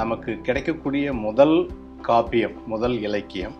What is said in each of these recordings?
நமக்கு கிடைக்கக்கூடிய முதல் காப்பியம் முதல் இலக்கியம்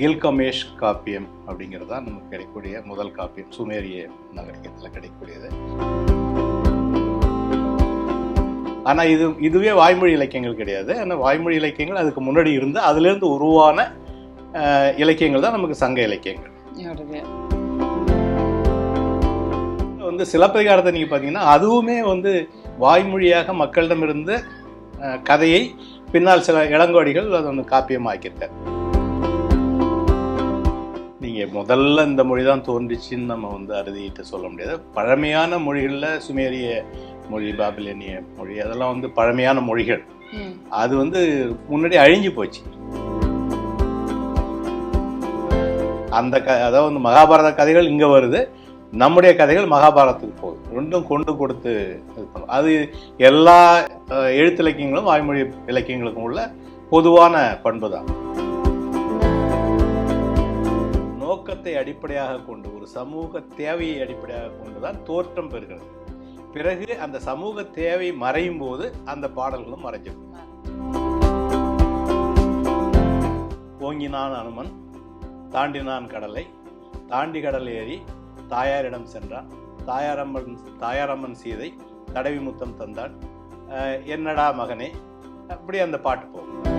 கில்கமேஷ் காப்பியம் அப்படிங்கிறது தான் நமக்கு கிடைக்கக்கூடிய முதல் காப்பியம். சுமேரிய நாகரிகத்தில் கிடைக்கக்கூடியது. ஆனால் இது இதுவே வாய்மொழி இலக்கியங்கள் கிடையாது. ஆனால் வாய்மொழி இலக்கியங்கள் அதுக்கு முன்னாடி இருந்து அதுலேருந்து உருவான இலக்கியங்கள் தான் நமக்கு சங்க இலக்கியங்கள். வந்து சிலப்பதிகாரத்தை நீங்கள் பார்த்தீங்கன்னா அதுவுமே வந்து வாய்மொழியாக மக்களிடமிருந்து கதையை பின்னால் சில இளங்கோடிகள் அதை வந்து காப்பியமாக்கியிருக்காரு. நீங்கள் முதல்ல இந்த மொழி தான் தோன்றுச்சுன்னு நம்ம வந்து அறுதிட்டு சொல்ல முடியாது. பழமையான மொழிகளில் சுமேரிய மொழி பாபிலேனிய மொழி அதெல்லாம் வந்து பழமையான மொழிகள். அது வந்து முன்னாடி அழிஞ்சு போச்சு. அந்த க அதாவது வந்து மகாபாரத கதைகள் இங்கே வருது. நம்முடைய கதைகள் மகாபாரதத்துக்கு போகுது. ரெண்டும் கொண்டு கொடுத்து இது பண்ணும். அது எல்லா எழுத்து இலக்கியங்களும் வாய்மொழி இலக்கியங்களுக்கும் உள்ள பொதுவான பண்பு தான் நோக்கத்தை அடிப்படையாக கொண்டு ஒரு சமூக தேவையை அடிப்படையாக கொண்டு தான் தோற்றம் பெறுகிறது. பிறகு அந்த சமூக தேவை மறையும் போது அந்த பாடல்களும் மறைஞ்சிடும். ஓங்கினான் அனுமன் தாண்டினான் கடலை தாண்டி கடல் ஏறி தாயாரிடம் சென்றான். தாயாரம்மன் தாயாரம்மன் சீதை தடவி முத்தம் தந்தாள் என்னடா மகனே? அப்படி அந்த பாட்டு போகும்.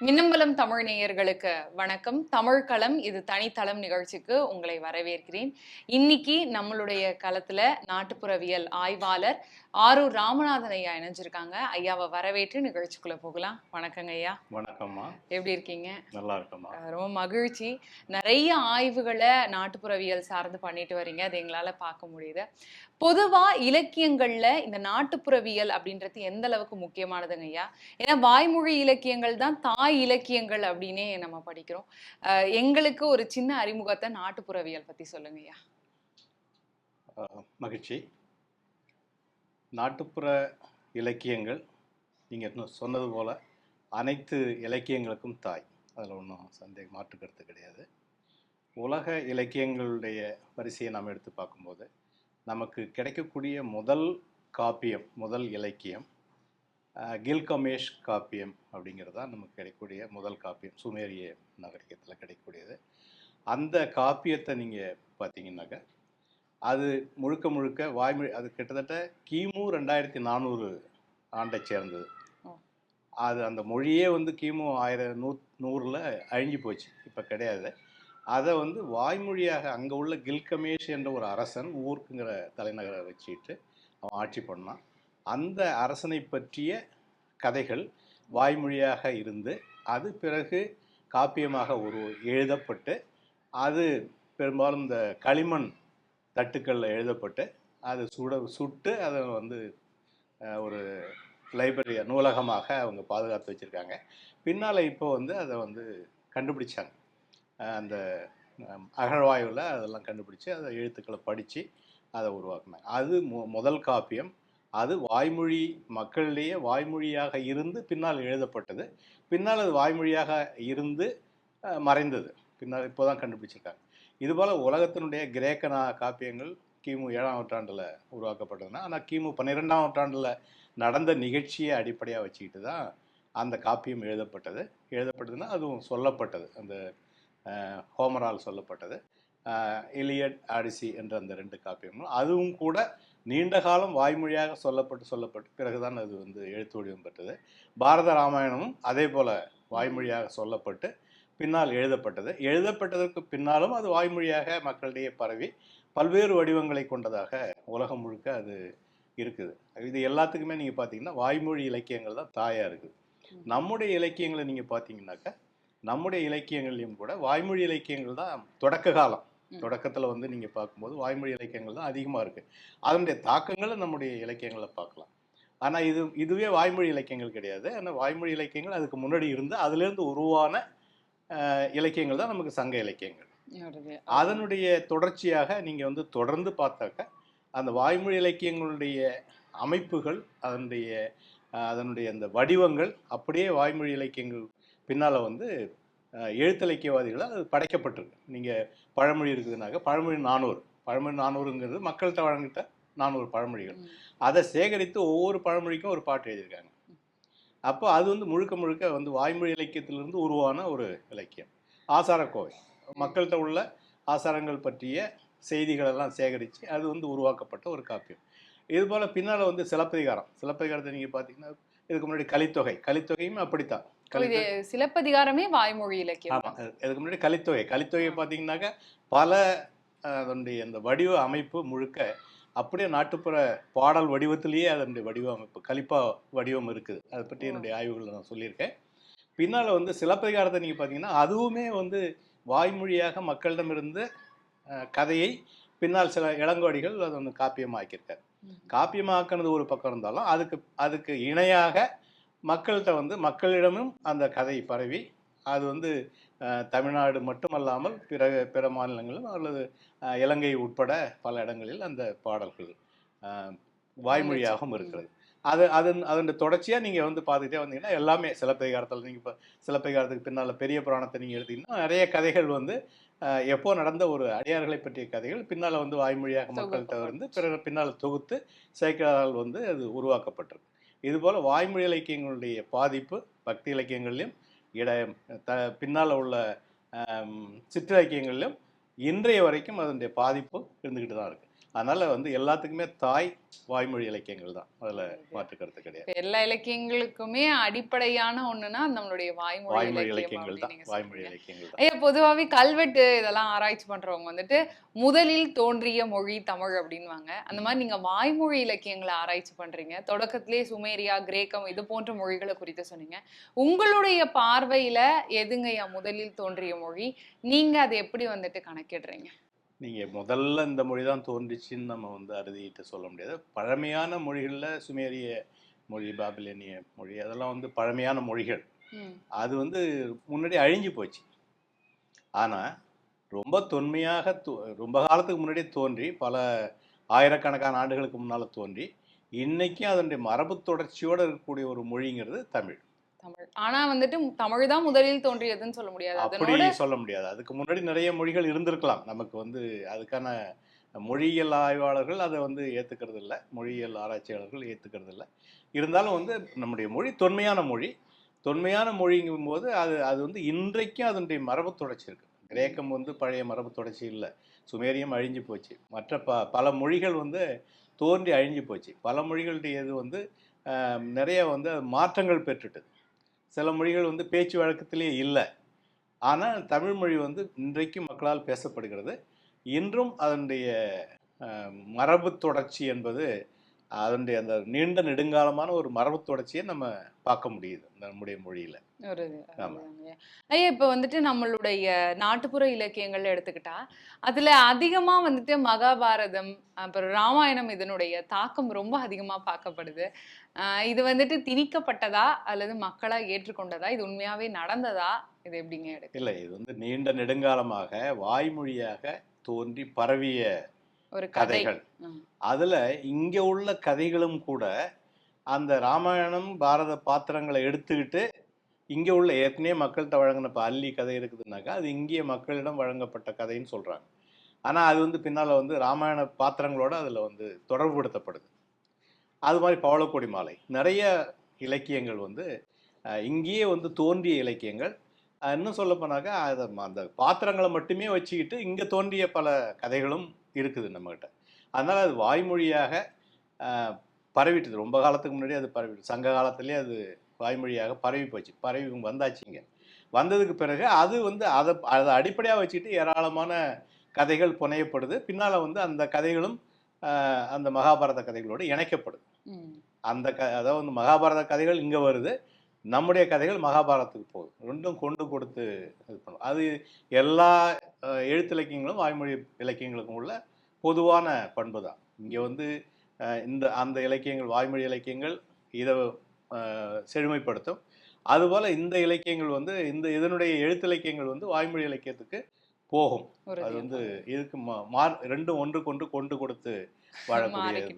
மின்னம்பலம் தமிழ் நேயர்களுக்கு வணக்கம். தமிழ் களம் இது தனித்தளம் நிகழ்ச்சிக்கு உங்களை வரவேற்கிறேன். இன்னைக்கு நம்மளுடைய களத்துல நாட்டுப்புறவியல் ஆய்வாளர் ஆரூர் ராமநாதன் ஐயா இணைஞ்சிருக்காங்க. ஐயாவை வரவேற்று நிகழ்ச்சிக்குள்ள போகலாம். வணக்கங்க ஐயா. வணக்கம்மா. எப்படி இருக்கீங்க? நல்லா இருக்கம்மா. ரொம்ப மகிழ்ச்சி. நிறைய ஆய்வுகளை நாட்டுப்புறவியல் சார்ந்து பண்ணிட்டு வரீங்க. அது எங்களால பார்க்க முடியுது. பொதுவா இலக்கியங்கள்ல இந்த நாட்டுப்புறவியல் அப்படின்றது எந்த அளவுக்கு முக்கியமானதுங்க ஐயா? ஏன்னா வாய்மொழி இலக்கியங்கள் தான் தாய் இலக்கியங்கள் அப்படின்னே நம்ம படிக்கிறோம். எங்களுக்கு ஒரு சின்ன அறிமுகத்தை நாட்டுப்புறவியல் பத்தி சொல்லுங்க ஐயா. மகிழ்ச்சி. நாட்டுப்புற இலக்கியங்கள் நீங்கள் சொன்னது போல் அனைத்து இலக்கியங்களுக்கும் தாய். அதில் ஒன்றும் சந்தேகம் மாற்றுக்கிறது கிடையாது. உலக இலக்கியங்களுடைய வரிசையை நாம் எடுத்து பார்க்கும்போது நமக்கு கிடைக்கக்கூடிய முதல் காப்பியம் முதல் இலக்கியம் கில்கமேஷ் காப்பியம் அப்படிங்கிறது தான் நமக்கு கிடைக்கக்கூடிய முதல் காப்பியம் சுமேரிய நாகரிகத்தில் கிடைக்கக்கூடியது. அந்த காப்பியத்தை நீங்கள் பார்த்தீங்கன்னாக்கா அது முழுக்க முழுக்க வாய்மொழி அது கிட்டத்தட்ட கிமு ரெண்டாயிரத்தி நானூறு ஆண்டை சேர்ந்தது. அது அந்த மொழியே வந்து கிமு ஆயிரம் நூ நூறில் அழிஞ்சு போச்சு. இப்போ கிடையாது. அதை வந்து வாய்மொழியாக அங்கே உள்ள கில்கமேஷ் என்ற ஒரு அரசன் ஊருக்குங்கிற தலைநகரை வச்சுட்டு அவன் ஆட்சி பண்ணான். அந்த அரசனை பற்றிய கதைகள் வாய்மொழியாக இருந்து அது பிறகு காப்பியமாக ஒரு எழுதப்பட்டு அது பெரும்பாலும் இந்த களிமண் தட்டுக்களில் எழுதப்பட்டு அது சுட சுட்டு அதை வந்து ஒரு லைப்ரரி நூலகமாக அவங்க பாதுகாத்து வச்சுருக்காங்க. பின்னால் இப்போ வந்து அதை வந்து கண்டுபிடிச்சாங்க. அந்த அகழ்வாய்வில் அதெல்லாம் கண்டுபிடிச்சி அதை எழுத்துக்களை படித்து அதை உருவாக்குனாங்க. அது மு முதல் காப்பியம். அது வாய்மொழி மக்களிலேயே வாய்மொழியாக இருந்து பின்னால் எழுதப்பட்டது. பின்னால் அது வாய்மொழியாக இருந்து மறைந்தது. பின்னால் இப்போ தான் கண்டுபிடிச்சிருக்காங்க. இதுபோல் உலகத்தினுடைய கிரேக்கனா காப்பியங்கள் கிமு ஏழாம் நூற்றாண்டில் உருவாக்கப்பட்டதுன்னா ஆனால் கிமு பன்னிரெண்டாம் நூற்றாண்டில் நடந்த நிகழ்ச்சியை அடிப்படையாக வச்சுக்கிட்டு தான் அந்த காப்பியம் எழுதப்பட்டது. எழுதப்பட்டதுன்னா அதுவும் சொல்லப்பட்டது. அந்த ஹோமரால் சொல்லப்பட்டது. இலியட் ஆடிசி என்ற அந்த ரெண்டு காப்பியங்களும். அதுவும் கூட நீண்ட காலம் வாய்மொழியாக சொல்லப்பட்டு சொல்லப்பட்டு பிறகுதான் அது வந்து எழுத்து வடிவம் பெற்றது. பாரத ராமாயணமும் அதே போல் வாய்மொழியாக சொல்லப்பட்டு பின்னால் எழுதப்பட்டது. எழுதப்பட்டதற்கு பின்னாலும் அது வாய்மொழியாக மக்களிடையே பரவி பல்வேறு வடிவங்களை கொண்டதாக உலகம் முழுக்க அது இருக்குது. இது எல்லாத்துக்குமே நீங்கள் பார்த்தீங்கன்னா வாய்மொழி இலக்கியங்கள் தான் தாயாக இருக்குது. நம்முடைய இலக்கியங்களை நீங்கள் பார்த்தீங்கன்னாக்கா நம்முடைய இலக்கியங்கள்லையும் கூட வாய்மொழி இலக்கியங்கள் தான் தொடக்க காலம். தொடக்கத்தில் வந்து நீங்கள் பார்க்கும்போது வாய்மொழி இலக்கியங்கள் தான் அதிகமாக இருக்குது அதனுடைய தாக்கங்களை நம்முடைய இலக்கியங்களை பார்க்கலாம். ஆனால் இது இதுவே வாய்மொழி இலக்கியங்கள் கிடையாது. ஆனால் வாய்மொழி இலக்கியங்கள் அதுக்கு முன்னாடி இருந்து அதுலேருந்து உருவான இலக்கியங்கள் தான் நமக்கு சங்க இலக்கியங்கள். அதனுடைய தொடர்ச்சியாக நீங்கள் வந்து தொடர்ந்து பார்த்தாக்க அந்த வாய்மொழி இலக்கியங்களுடைய அமைப்புகள் அதனுடைய அதனுடைய அந்த வடிவங்கள் அப்படியே வாய்மொழி இலக்கியங்கள் பின்னால் வந்து அஹ், எழுத்திலக்கியவாதிகளால் அது படைக்கப்பட்டிருக்கு. நீங்கள் பழமொழி இருக்குதுனாக்க பழமொழி நானூறு. பழமொழி நானூறுங்கிறது மக்கள்கிட்ட வழங்கிட்ட நானூறு பழமொழிகள். அதை சேகரித்து ஒவ்வொரு பழமொழிக்கும் ஒரு பாட்டு எழுதியிருக்காங்க. அப்போ அது வந்து முழுக்க முழுக்க வந்து வாய்மொழி இலக்கியத்திலிருந்து உருவான ஒரு இலக்கியம். ஆசாரக்கோவை. மக்கள்கிட்ட உள்ள ஆசாரங்கள் பற்றிய செய்திகள் எல்லாம் சேகரித்து அது வந்து உருவாக்கப்பட்ட ஒரு காப்பியம். இது போல் பின்னால் வந்து சிலப்பதிகாரம். சிலப்பதிகாரத்தை நீங்கள் பார்த்தீங்கன்னா இதுக்கு முன்னாடி கலித்தொகை. கலித்தொகையும் அப்படித்தான். சிலப்பதிகாரமே வாய்மொழி இலக்கியம். ஆமாம் இதுக்கு முன்னாடி கலித்தொகை. கலித்தொகை பார்த்தீங்கன்னாக்கா பல அதனுடைய அந்த வடிவ அமைப்பு முழுக்க அப்படியே நாட்டுப்புற பாடல் வடிவத்திலேயே அதனுடைய வடிவ அமைப்பு கலிப்பா வடிவம் இருக்குது. அதை பற்றி. என்னுடைய ஆய்வுகளில் நான் சொல்லியிருக்கேன். பின்னால் வந்து சிலப்பதிகாரத்தை நீங்கள் பார்த்தீங்கன்னா அதுவுமே வந்து வாய்மொழியாக மக்களிடமிருந்து கதையை பின்னால் சில இளங்கோடிகள் அதை வந்து காப்பியமாக்கியிருக்காரு. காப்பியமாக்குனது ஒரு பக்கம் இருந்தாலும் அதுக்கு அதுக்கு இணையாக மக்கள்கிட்ட வந்து மக்களிடமும் அந்த கதை பரவி அது வந்து தமிழ்நாடு மட்டுமல்லாமல் பிற பிற மாநிலங்களும் அல்லது இலங்கை உட்பட பல இடங்களில் அந்த பாடல்கள் வாய்மொழியாகவும் இருக்கிறது. அது அதன் அதன் தொடர்ச்சியாக நீங்கள் வந்து பார்த்துக்கிட்டே வந்தீங்கன்னா எல்லாமே சிலப்பதிகாரத்தில் நீங்கள் இப்போ சிலப்பதிகாரத்துக்கு பின்னால் பெரிய புராணத்தை நீங்கள் எடுத்தீங்கன்னா நிறைய கதைகள் வந்து எப்போ நடந்த ஒரு அடியார்களை பற்றிய கதைகள் பின்னால் வந்து வாய்மொழியாக மக்கள்கிட்ட வந்து பிறகு பின்னால் தொகுத்து சேக்கிரால் வந்து அது உருவாக்கப்பட்டிருக்கு. இதுபோல் வாய்மொழி இலக்கியங்களுடைய பாதிப்பு பக்தி இலக்கியங்கள்லையும் இட த பின்னால் உள்ள ஆம், சிற்றிலக்கியங்களிலும் இன்றைய வரைக்கும் அதனுடைய பாதிப்பு இருந்துக்கிட்டு தான் இருக்குது அதனால் வந்து எல்லாத்துக்குமே தாய் வாய்மொழி இலக்கியங்கள் தான். அதில் மாற்று கருத்து கிடையாது. எல்லா இலக்கியங்களுக்குமே அடிப்படையான ஒண்ணுன்னா நம்மளுடைய வாய்மொழி வாய்மொழி இலக்கியங்கள் தான். வாய்மொழி. இலக்கியங்கள் ஐயா பொதுவாவே கல்வெட்டு இதெல்லாம் ஆராய்ச்சி பண்றவங்க வந்துட்டு முதலில் தோன்றிய மொழி தமிழ் அப்படின்வாங்க அந்த மாதிரி நீங்க வாய்மொழி இலக்கியங்களை ஆராய்ச்சி பண்றீங்க. தொடக்கத்திலே சுமேரியா கிரேக்கம் இது போன்ற மொழிகளை குறித்து சொன்னீங்க. உங்களுடைய பார்வையில எதுங்கய்யா முதலில் தோன்றிய மொழி? நீங்க அதை எப்படி வந்துட்டு கணக்கிடுறீங்க? நீங்கள் முதல்ல இந்த மொழி தான் தோன்றிச்சின்னு நம்ம வந்து அறுதிட்டு சொல்ல முடியாது. பழமையான மொழிகளில் சுமேரிய மொழி பாபிலேனிய மொழி அதெல்லாம் வந்து பழமையான மொழிகள். அது வந்து முன்னாடி அழிஞ்சு போச்சு. ஆனால் ரொம்ப தொன்மையாக தோ- ரொம்ப காலத்துக்கு முன்னாடியே தோன்றி பல ஆயிரக்கணக்கான ஆண்டுகளுக்கு முன்னால் தோன்றி இன்னைக்கும் அதனுடைய மரபு தொடர்ச்சியோடு இருக்கக்கூடிய ஒரு மொழிங்கிறது தமிழ். தமிழ். ஆனா வந்துட்டு தமிழ் தான் முதலில் தோன்றியதுன்னு சொல்ல முடியாது. அப்படி சொல்ல முடியாது. அதுக்கு முன்னாடி நிறைய மொழிகள் இருந்திருக்கலாம். நமக்கு வந்து அதுக்கான மொழியியல் ஆய்வாளர்கள் அதை வந்து ஏற்றுக்கிறது இல்லை மொழியியல் ஆராய்ச்சியாளர்கள் ஏற்றுக்கிறது இல்லை இருந்தாலும் வந்து நம்முடைய மொழி தொன்மையான மொழி. தொன்மையான மொழிங்கும் போது அது அது வந்து இன்றைக்கும் அதனுடைய மரபு தொடர்ச்சி இருக்கு. கிரேக்கம் வந்து பழைய மரபு தொடர்ச்சி இல்லை. சுமேரியம் அழிஞ்சு போச்சு. மற்ற ப பல மொழிகள் வந்து தோன்றி அழிஞ்சு போச்சு. பல மொழிகளுடைய இது வந்து நிறைய வந்து மாற்றங்கள் பெற்றுட்டது. சில மொழிகள் வந்து பேச்சு வழக்கத்திலே இல்லை. ஆனால் தமிழ் மொழி வந்து இன்றைக்கும் மக்களால் பேசப்படுகிறது. இன்றும் அதனுடைய மரபு தொடர்ச்சி என்பது அதனுடைய அந்த நீண்ட நெடுங்காலமான ஒரு மரபு தொடர்ச்சியை நம்ம பார்க்க முடியுது நம்முடைய மொழியில். ஒரு. ஐயா இப்ப வந்துட்டு நம்மளுடைய நாட்டுப்புற இலக்கியங்கள் எடுத்துக்கிட்டா அதுல அதிகமா வந்துட்டு மகாபாரதம் அப்புறம் ராமாயணம் இதனுடைய தாக்கம் ரொம்ப அதிகமா பார்க்கப்படுது. இது வந்துட்டு திணிக்கப்பட்டதா அல்லது மக்களா ஏற்றுக்கொண்டதா? இது உண்மையாவே நடந்ததா? இது எப்படிங்க எடுக்கு இல்லை இது வந்து நீண்ட நெடுங்காலமாக வாய்மொழியாக தோன்றி பரவிய ஒரு கதை. கதைகள். அதுல இங்க உள்ள கதைகளும் கூட அந்த ராமாயணம் பாரத பாத்திரங்களை எடுத்துக்கிட்டு இங்க உள்ள ஏற்கனவே மக்கள்கிட்ட வழங்கின இப்போ அல்லி கதை இருக்குதுன்னாக்கா அது இங்கேயே மக்களிடம் வழங்கப்பட்ட கதைன்னு சொல்றாங்க. ஆனா அது வந்து பின்னால வந்து ராமாயண பாத்திரங்களோட அதுல வந்து தொடர்புபடுத்தப்படுது. அது மாதிரி பவளக்கொடி மாலை. நிறைய இலக்கியங்கள் வந்து இங்கேயே வந்து தோன்றிய இலக்கியங்கள். இன்னும் சொல்ல போனாக்கா அதை அந்த பாத்திரங்களை மட்டுமே வச்சுக்கிட்டு இங்கே தோன்றிய பல கதைகளும் இருக்குது நம்மகிட்ட. அதனால் அது வாய்மொழியாக பரவிட்டுது. ரொம்ப காலத்துக்கு முன்னாடி அது பரவிட்டு சங்க காலத்திலே அது வாய்மொழியாக பரவி போச்சு. பரவி வந்தாச்சுங்க வந்ததுக்கு பிறகு அது வந்து அதை அதை அடிப்படையாக வச்சுக்கிட்டு ஏராளமான கதைகள் புனையப்படுது. பின்னால் வந்து அந்த கதைகளும் அந்த மகாபாரத கதைகளோடு இணைக்கப்படுது. அந்த க அதாவது வந்து மகாபாரத கதைகள் இங்கே வருது. நம்முடைய கதைகள் மகாபாரதத்துக்கு போகுது. ரெண்டும் கொண்டு கொடுத்து இது பண்ணும். அது எல்லா அஹ், எழுத்து இலக்கியங்களும் வாய்மொழி இலக்கியங்களுக்கும் உள்ள பொதுவான பண்பு தான் இங்கே வந்து இந்த அந்த இலக்கியங்கள் வாய்மொழி இலக்கியங்கள் இதை செழுமைப்படுத்தும் அதுபோல் இந்த இலக்கியங்கள் வந்து இந்த இதனுடைய எழுத்து இலக்கியங்கள் வந்து வாய்மொழி இலக்கியத்துக்கு போகும் அது. வந்து இதுக்கு மா- ரெண்டும் ஒன்று கொண்டு கொடுத்து.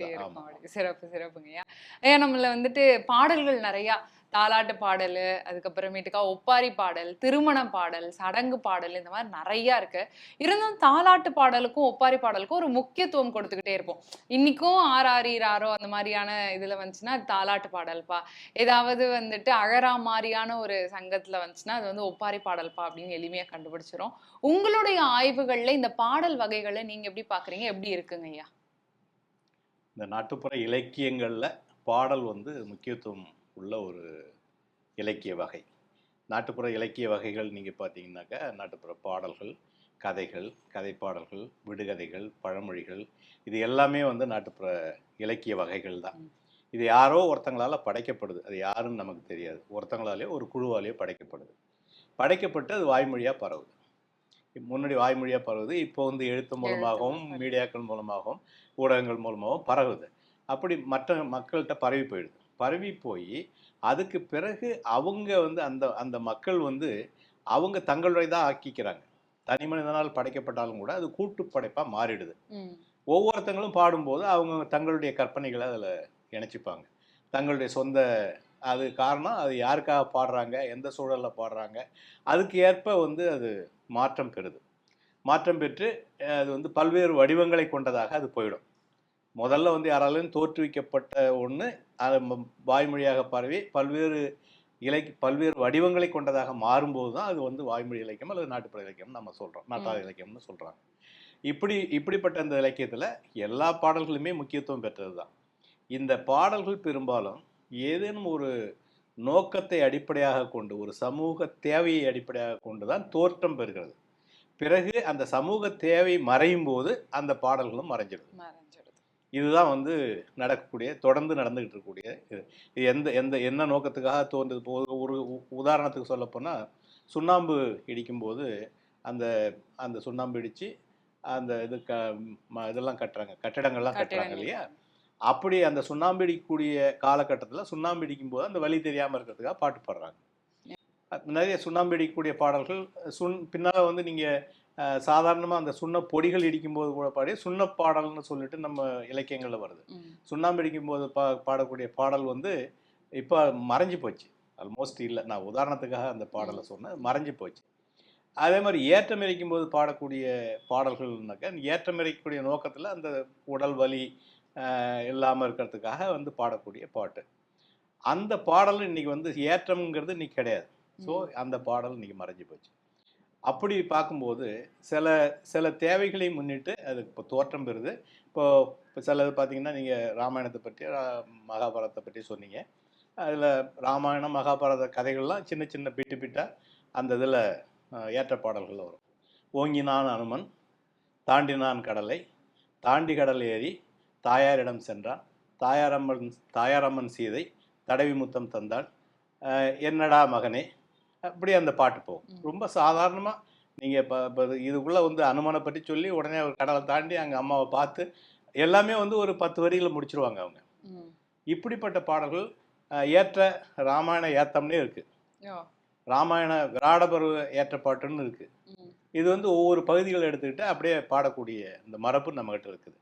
இருக்கும் ஆமா. அப்படி. சிறப்பு சிறப்புங்கய்யா ஏன் நம்மள வந்துட்டு பாடல்கள் நிறைய தாலாட்டு பாடல் அதுக்கப்புறமேட்டுக்கா ஒப்பாரி பாடல் திருமண பாடல் சடங்கு பாடல் இந்த மாதிரி நிறைய இருக்கு. இருந்தும் தாலாட்டு பாடலுக்கும் ஒப்பாரி பாடலுக்கும் ஒரு முக்கியத்துவம் கொடுத்துக்கிட்டே இருப்போம். இன்னைக்கும் ஆர் ஆரோ அந்த மாதிரியான இதுல வந்துச்சுன்னா தாலாட்டு பாடல்பா. ஏதாவது வந்துட்டு அழறா மாதிரியான ஒரு சங்கத்துல வந்துச்சுன்னா அது வந்து ஒப்பாரி பாடல்பா அப்படின்னு எளிமையா கண்டுபிடிச்சிரும். உங்களுடைய ஆய்வுகள்ல இந்த பாடல் வகைகளை நீங்க எப்படி பாக்குறீங்க? எப்படி இருக்குங்க ஐயா? இந்த நாட்டுப்புற இலக்கியங்கள்ல பாடல் வந்து முக்கியத்துவம் உள்ள ஒரு இலக்கிய வகை. நாட்டுப்புற இலக்கிய வகைகள் நீங்கள் பார்த்தீங்கன்னாக்கா நாட்டுப்புற பாடல்கள் கதைகள் கதை பாடல்கள் விடுகதைகள் பழமொழிகள் இது எல்லாமே வந்து நாட்டுப்புற இலக்கிய வகைகள் தான். இது யாரோ ஒருத்தங்களால படைக்கப்படுது. அது யாருன்னு நமக்கு தெரியாது. ஒருத்தங்களாலேயோ ஒரு குழுவாலேயோ படைக்கப்படுது. படைக்கப்பட்டு அது வாய்மொழியாக பரவுது. முன்னாடி வாய்மொழியாக பரவுது இப்போ வந்து எழுத்து மூலமாகவும் மூலமா. மீடியாக்கள் மூலமாகவும் ஊடகங்கள் மூலமாகவும் பரவுது. அப்படி மற்ற மக்கள்கிட்ட பரவி போயிடுது. பரவி போய் அதுக்கு பிறகு அவங்க வந்து அந்த அந்த மக்கள் வந்து அவங்க தங்களுடையதாக ஆக்கிக்கிறாங்க. தனி மனிதனால் படைக்கப்பட்டாலும் கூட அது கூட்டு படைப்பாக மாறிடுது. ஒவ்வொருத்தங்களும் பாடும்போது அவங்க தங்களுடைய கற்பனைகளை அதில் இணைச்சிப்பாங்க. தங்களுடைய சொந்த அது காரணம் அது யாருக்காக பாடுறாங்க எந்த சூழலில் பாடுறாங்க அதுக்கு ஏற்ப வந்து அது மாற்றம் பெறுது. மாற்றம் பெற்று அது வந்து பல்வேறு வடிவங்களை கொண்டதாக அது போயிடும். முதல்ல வந்து யாராலும் தோற்றுவிக்கப்பட்ட ஒன்று அது வாய்மொழியாக பரவி பல்வேறு இலக்கிய பல்வேறு வடிவங்களை கொண்டதாக மாறும்போது தான் அது வந்து வாய்மொழி இலக்கியம் அல்லது நாட்டுப்புற இலக்கியம் நம்ம சொல்கிறோம் நாட்டாள இலக்கியம்னு சொல்கிறாங்க இப்படி இப்படிப்பட்ட இந்த இலக்கியத்தில் எல்லா பாடல்களுமே முக்கியத்துவம் பெற்றது தான் இந்த பாடல்கள் பெரும்பாலும் ஏதேனும் ஒரு நோக்கத்தை அடிப்படையாக கொண்டு ஒரு சமூக தேவையை அடிப்படையாக கொண்டு தான் தோற்றம் பெறுகிறது. பிறகு அந்த சமூக தேவை மறையும் போது அந்த பாடல்களும் மறைஞ்சிடுது. இதுதான் வந்து நடக்கக்கூடிய தொடர்ந்து நடந்துகிட்டு இருக்கக்கூடிய இது. இது எந்த எந்த என்ன நோக்கத்துக்காக தோன்றுது இப்போ ஒரு- உதாரணத்துக்கு சொல்லப்போனால் சுண்ணாம்பு இடிக்கும்போது அந்த அந்த சுண்ணாம்பு இடித்து அந்த இது க ம- இதெல்லாம் கட்டுறாங்க. கட்டிடங்கள்லாம் கட்டுறாங்க. இல்லையா? அப்படி அந்த சுண்ணாம்பு இடிக்கக்கூடிய காலகட்டத்தில் சுண்ணாம்பு இடிக்கும்போது அந்த வலி தெரியாமல் இருக்கிறதுக்காக பாட்டு பாடுறாங்க. நிறைய சுண்ணாம்பு இடிக்கக்கூடிய பாடல்கள் சுண் பின்னால் வந்து நீங்கள் சாதாரணமாக அந்த சுண்ண பொடிகள் இடிக்கும்போது கூட பாடி சுண்ண பாடல்னு சொல்லிட்டு நம்ம இலக்கியங்களில் வருது. சுண்ணாம்பு இடிக்கும்போது பா பாடக்கூடிய பாடல் வந்து இப்போ மறைஞ்சு போச்சு. ஆல்மோஸ்ட் இல்லை. நான் உதாரணத்துக்காக அந்த பாடலை சொன்னேன். மறைஞ்சு போச்சு. அதே மாதிரி ஏற்றம் இறைக்கும்போது பாடக்கூடிய பாடல்கள்னாக்கா ஏற்றம் இறைக்கக்கூடிய நோக்கத்தில் அந்த உடல் வலி இல்லாமல் இருக்கிறதுக்காக வந்து பாடக்கூடிய பாட்டு. அந்த பாடல் இன்னைக்கு வந்து ஏற்றம்ங்கிறது இன்னைக்கு கிடையாது. ஸோ அந்த பாடல் இன்னைக்கு மறைஞ்சு போச்சு. அப்படி பார்க்கும்போது சில சில தேவைகளை முன்னிட்டு அது இப்போ தோற்றம் பெறுது. இப்போ இப்போ சிலது பார்த்தீங்கன்னா நீங்கள் ராமாயணத்தை பற்றி மகாபாரதத்தை பற்றி சொன்னீங்க. அதில் ராமாயணம் மகாபாரத கதைகள்லாம் சின்ன சின்ன பிட்டு பிட்டாக அந்த இதில் ஏற்ற பாடல்கள் வரும். ஓங்கினான் அனுமன் தாண்டினான் கடலை தாண்டி கடல் ஏறி தாயாரிடம் சென்றான். தாயாரம்மன் தாயாரம்மன் சீதை தடவி முத்தம் தந்தாள். என்னடா மகனே அப்படி அந்த பாட்டு போகும். ரொம்ப சாதாரணமாக நீங்கள் இப்போ இப்போ இதுக்குள்ளே வந்து அனுமனை பற்றி சொல்லி உடனே ஒரு கடலை தாண்டி அங்கே அம்மாவை பார்த்து எல்லாமே வந்து ஒரு பத்து வரிகளை முடிச்சிருவாங்க அவங்க. இப்படிப்பட்ட பாடல்கள் ஏற்ற ராமாயண ஏத்தம்னே இருக்கு. ராமாயண விராடபருவ ஏற்ற பாட்டுன்னு இருக்கு. இது வந்து ஒவ்வொரு பகுதிகளை எடுத்துக்கிட்டு அப்படியே பாடக்கூடிய இந்த மரபு நம்மகிட்ட இருக்குது